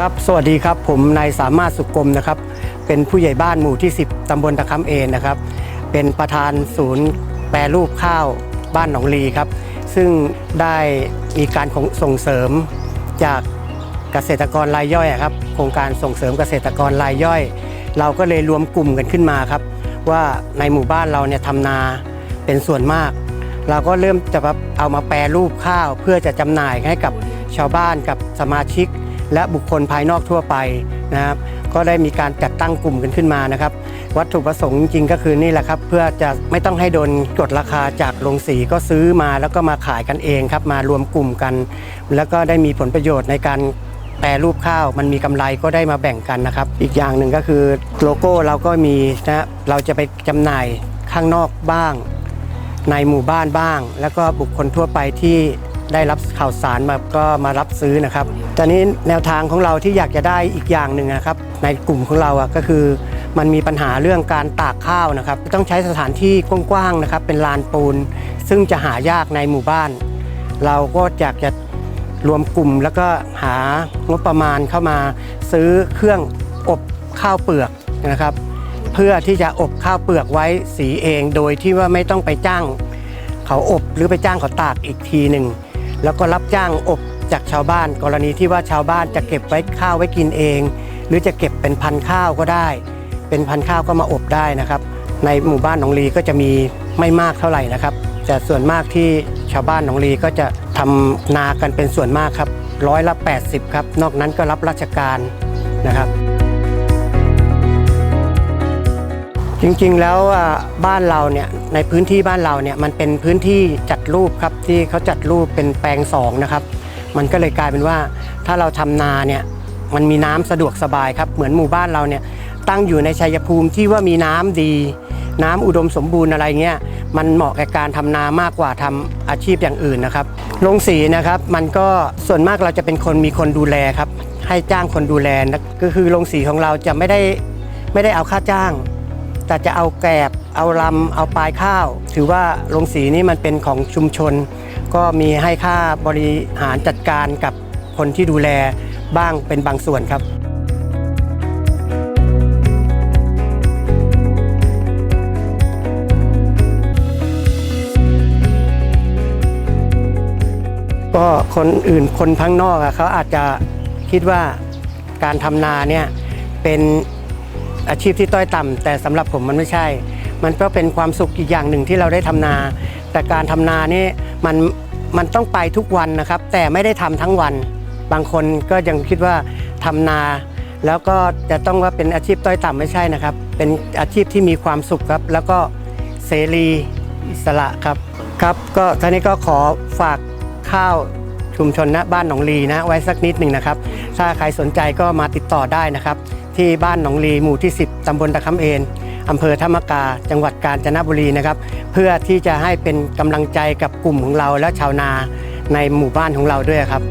ครับสวัสดีครับผมนายสามารถสุกกลมนะครับ เป็นผู้ใหญ่บ้านหมู่ที่ 10ตำบลตะคำเอนนะครับ เป็นประธานศูนย์แปรรูปข้าวบ้านหนองลีครับ ซึ่งได้มีการส่งเสริมจากเกษตรกรรายย่อยครับ โครงการส่งเสริมเกษตรกรรายย่อย เราก็เลยรวมกลุ่มกันขึ้นมาครับ ว่าในหมู่บ้านเราเนี่ยทำนาเป็นส่วนมาก เราก็เริ่มจะเอามาแปรรูปข้าว เพื่อจะจำหน่ายให้กับชาวบ้านกับสมาชิก และบุคคลภายนอกทั่วไปนะครับ ก็ได้มีการจัดตั้งกลุ่มกันขึ้นมานะครับ วัตถุประสงค์จริงๆก็คือนี่แหละครับ เพื่อจะไม่ต้องให้โดนกดราคาจากโรงสีก็ซื้อมาแล้วก็มาขายกันเองครับ มารวมกลุ่มกัน แล้วก็ได้มีผลประโยชน์ในการแปรรูปข้าวมันมีกำไรก็ได้มาแบ่งกันนะครับ อีกอย่างหนึ่งก็คือโลโก้เราก็มีนะเราจะไปจำหน่ายข้างนอกบ้าง ในหมู่บ้านบ้าง แล้วก็บุคคลทั่วไปที่ ได้รับข่าวสารมาก็มารับซื้อนะครับ ตอนนี้แนวทางของเราที่อยากจะได้อีกอย่างหนึ่งนะครับ ในกลุ่มของเราอะก็คือมันมีปัญหาเรื่องการตากข้าวนะครับ ต้องใช้สถานที่กว้างๆนะครับ เป็นลานปูน ซึ่งจะหายากในหมู่บ้าน เราก็อยากจะรวมกลุ่มแล้วก็หางบประมาณเข้ามาซื้อเครื่องอบข้าวเปลือกนะครับ เพื่อที่จะอบข้าวเปลือกไว้สีเอง โดยที่ว่าไม่ต้องไปจ้าง เขาอบหรือไปจ้างเขาตากอีกทีหนึ่ง แล้วก็รับจ้างอบจากชาวบ้าน กรณีที่ว่าชาวบ้านจะเก็บไว้ข้าวไว้กินเอง หรือจะเก็บเป็นพันธุ์ข้าวก็ได้ เป็นพันธุ์ข้าวก็มาอบได้นะครับ ในหมู่บ้านหนองลีก็จะมีไม่มากเท่าไหร่นะครับแต่ส่วนมากที่ชาวบ้านหนองลีก็จะทำนากันเป็นส่วนมากครับร้อยละ 80 ครับ นอกนั้นก็รับราชการนะครับ จริงๆแล้วบ้านเราเนี่ยในพื้นที่บ้านเราเนี่ยมันเป็นพื้นที่จัดรูปครับที่เขาจัดรูปเป็นแปลงสองนะครับ มันก็เลยกลายเป็นว่าถ้าเราทำนาเนี่ยมันมีน้ำสะดวกสบายครับเหมือนหมู่บ้านเราเนี่ยตั้งอยู่ในชัยภูมิที่ว่ามีน้ำดี น้ำอุดมสมบูรณ์อะไรเงี้ยมันเหมาะกับการทำนามากกว่าทำอาชีพอย่างอื่นนะครับโรงสีนะครับมันก็ส่วนมากเราจะเป็นคนมีคนดูแลครับให้จ้างคนดูแลก็คือโรงสีของเราจะไม่ได้ไม่ได้เอาค่าจ้าง แต่จะเอาแกบเอาลำเอาปลายข้าว ถือว่าโรงสีนี้มันเป็นของชุมชน ก็มีให้ค่าบริหารจัดการกับคนที่ดูแลบ้างเป็นบางส่วนครับก็คนอื่นคนข้างนอกอเขาอาจจะคิดว่าการทำนาเนี่ยเป็น อาชีพที่ต้อยต่ำแต่สำหรับผมมันไม่ใช่ มันก็เป็นความสุขอีกอย่างหนึ่งที่เราได้ทำนา แต่การทำนานี่มันมันต้องไปทุกวันนะครับ แต่ไม่ได้ทำทั้งวัน บางคนก็ยังคิดว่าทำนา แล้วก็จะต้องว่าเป็นอาชีพต้อยต่ำไม่ใช่นะครับ เป็นอาชีพที่มีความสุขครับ แล้วก็เสรีอิสระครับครับ ก็ท่านี้ก็ขอฝากข้าวชุมชนณบ้านหนองลีนะไว้สักนิดหนึ่งนะครับ ถ้าใครสนใจก็มาติดต่อได้นะครับ ที่บ้านหนองลีหมู่ที่ 10 ตำบลตะคำเอนอำเภอธรรมกา จังหวัดกาญจนบุรีนะครับ เพื่อที่จะให้เป็นกำลังใจกับกลุ่มของเราและชาวนาในหมู่บ้านของเราด้วยครับ